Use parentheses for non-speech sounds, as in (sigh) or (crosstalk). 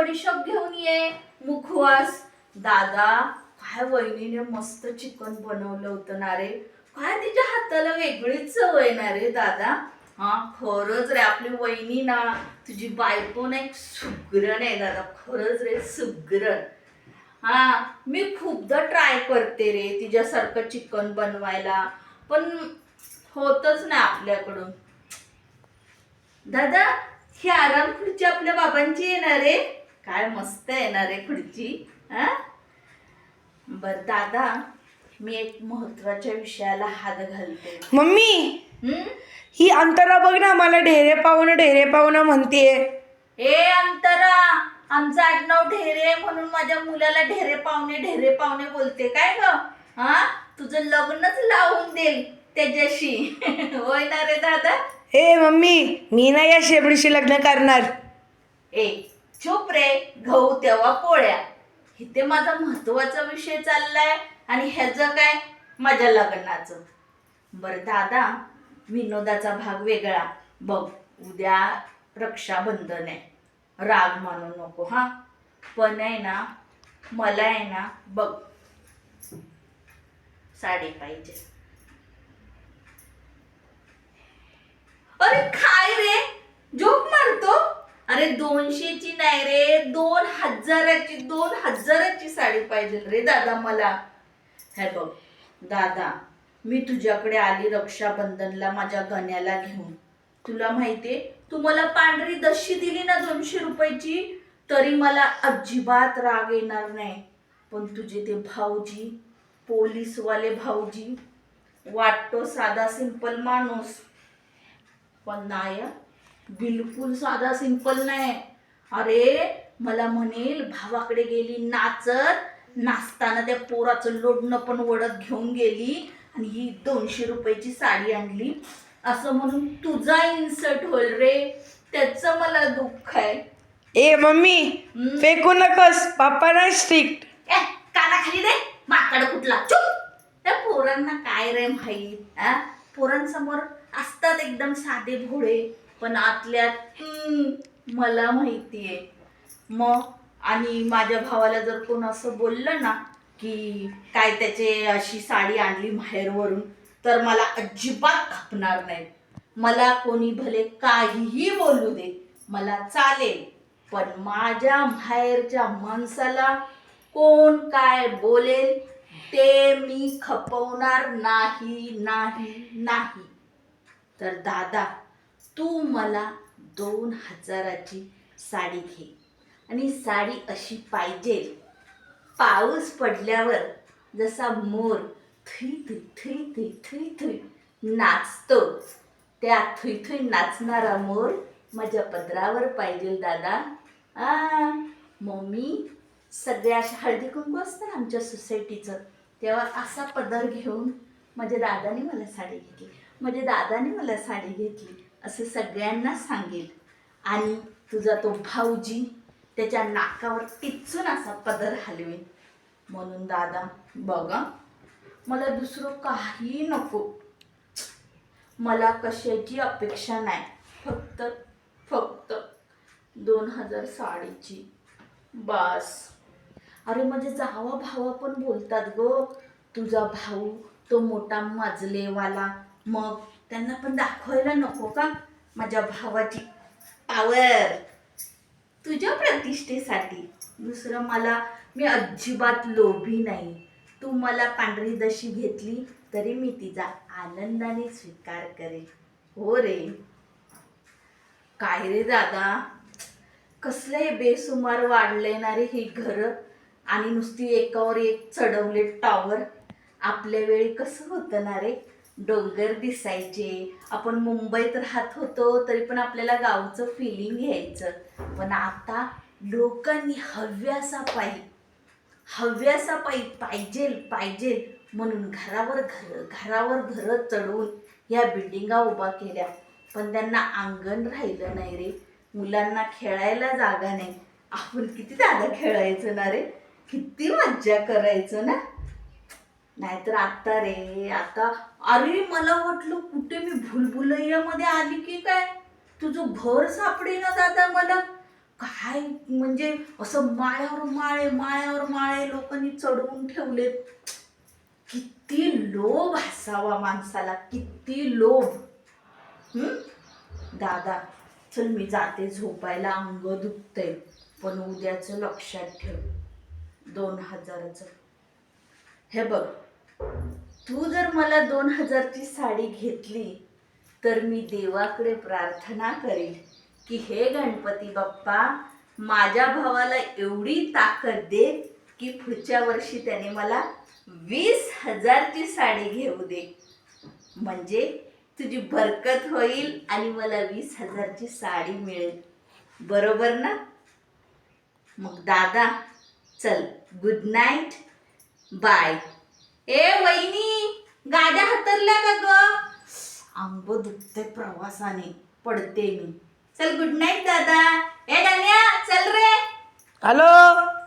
बडीशोप घेऊन ये. मुखवास. दादा काय वहिनीने मस्त चिकन बनवलं होतं ना रे? काय तिच्या हाताला वेगळीच चव आहे ना रे दादा? हा खरंच रे आपली वहिनी ना तुझी बायको ना एक सुगरण आहे दादा. खरंच रे सुगरण. हा मी खूपदा ट्राय करते रे तिच्यासारखं चिकन बनवायला पण होतच नाही आपल्याकडून. दादा ही आराम खुर्ची आपल्या बाबांची येणार आहे काय मस्त येणार आहे खुर्ची हा? बर दादा मी एक महत्त्वाच्या विषयाला हात घालते. मम्मी? ही अंतरा बघ ना मला ढेरे पाहुणं ढेरे पाहुणं म्हणतेय. ए अंतरा आमचं आडनाव ढेरे आहे म्हणून माझ्या मुलाला ढेरे पाहुणे ढेरे पाहुणे बोलते. काय ग? हा? तुझं लग्नच लावून देईल त्याच्याशी. (laughs) होय ना रे दादा? हे मम्मी मी नाही या शेबडीशी लग्न करणार. ए चुप रे गहू तेव्हा पोळ्या. इथे माझा महत्त्वाचा विषय चाललाय आणि ह्याचं काय? माझ्या लग्नाचं. बरं दादा विनोदाचा भाग वेगळा. बघ उद्या रक्षाबंधन आहे. राग मानू नको हा. पण आहे ना मला आहे ना बघ. साडी पाहिजे. अरे काय रे? झोप अरे दोनशेची नाही रे दोन हजाराची दोन हजाराची साडी पाहिजे रे दादा मला. हे बघ दादा मी तुझ्याकडे आली रक्षाबंधनला माझ्या गण्याला घेऊन. तुला माहितीये तू मला पांढरी दशी दिली ना दोनशे रुपयाची तरी मला अजिबात राग येणार नाही. पण तुझे ते भाऊजी पोलीसवाले भाऊजी वाटतो साधा सिंपल माणूस. पण नाही बिलकुल साधा सिंपल नाही. अरे मला म्हणेल भावाकडे गेली नाचत नाचताना त्या पोराचं लोडणं पण वडत घेऊन गेली आणि ही दोनशे रुपयाची साडी आणली. असं म्हणून तुझा इन्सर्ट होईल रे. त्याचं मला दुःख आहे. ए मम्मी. फेकू नकस. पापा नाही स्ट्रिक्ट ए कानाखाली दे. माकड कुठला? चुप. त्या पोरांना काय रे माहीत? आ पोरांसमोर असतात एकदम साधे भोळे. पण आतल्यात मला माहिती आहे मग आणि माझ्या भावाला जर कोण असं बोललं ना की काय त्याचे अशी साडी आणली माहेरवरून तर मला अजिबात खपणार नाही. मला कोणी भले काहीही बोलू दे मला चालेल. पण माझ्या माहेरच्या माणसाला कोण काय बोलेल ते मी खपवणार नाही नाही नाही. तर दादा तू मला दोन हजाराची साडी घे. आणि साडी अशी पाहिजे. पाऊस पडल्यावर जसा मोर Thuy Thuy Thuy Thuy Thuy Thuy नाचतो. त्या थुई थुई नाचणारा मोर माझ्या पदरावर पाहिजे दादा. आ मम्मी सगळ्या अशा हळदी कुंकू असतं आमच्या सोसायटीचं तेव्हा असा पदर घेऊन माझ्या दादाने मला साडी घेतली. माझ्या दादाने मला साडी घेतली. असं सगळ्यांना सांगेल. आणि तुझा तो भाऊजी त्याच्या नाकावर टिचून असा पदर हलवेल. म्हणून दादा बघा मला दुसरं काही नको. मला कशाची अपेक्षा नाही. फक्त फक्त दोन हजार साडीची. बास. अरे माझे जावा भावा पण बोलतात ग. तुझा भाऊ तो मोठा माजलेवाला. मग त्यांना पण दाखवायला नको का? माझ्या भावाची पावर तुझ्या प्रतिष्ठेसाठी. दुसरं मला मी अजिबात लोभी नाही. तू मला पांढरी दशी घेतली तरी मी तिचा आनंदाने स्वीकार करेन. हो रे. काय रे दादा? कसलं हे बेसुमार वाढलंय ना रे ही घरं आणि नुसती एकावर एक चढवले टॉवर आपल्या वेळी कसं होतं ना रे? डोंगर दिसायचे. आपण मुंबईत राहत होतो तरी पण आपल्याला गावचं फिलिंग घ्यायचं. पण आता लोकांनी हव्यासा पायी हव्यासा पायी पाहिजे पाहिजे म्हणून घरावर घर घरावर घरं चढवून या बिल्डिंगा उभा केल्या. पण त्यांना अंगण राहिलं नाही रे. मुलांना खेळायला जागा नाही. आपण किती दादा खेळायचं ना रे? किती मज्जा करायचं ना? नाहीतर आता रे आता अरे मला वाटलं कुठे मी भुलभुलैयामध्ये आली की काय? तुझं घर सापडे ना दादा मला. काय म्हणजे असं माळ्यावर माळे माळ्यावर माळे लोकांनी चढवून ठेवलेत किती लोभ असावा माणसाला किती लोभ. दादा चल मी जाते झोपायला अंग दुखतंय. पण उद्याचं लक्षात ठेव. दोन हजाराचं. हे बघ तू जर मला दोन हजारची साडी घेतली तर मी देवाकडे प्रार्थना करेल की हे गणपती बाप्पा माझ्या भावाला एवढी ताकद दे की पुढच्या वर्षी त्याने मला वीस हजारची साडी घेऊ दे. म्हणजे तुझी बरकत होईल आणि मला वीस हजारची साडी मिळेल. बरोबर ना? मग दादा चल गुड नाईट बाय ए वहिनी गाड्या हातरल्या का ग? अंग दुखते प्रवासाने पडते मी. चल गुड नाईट दादा. ए दान्या चल रे. हॅलो?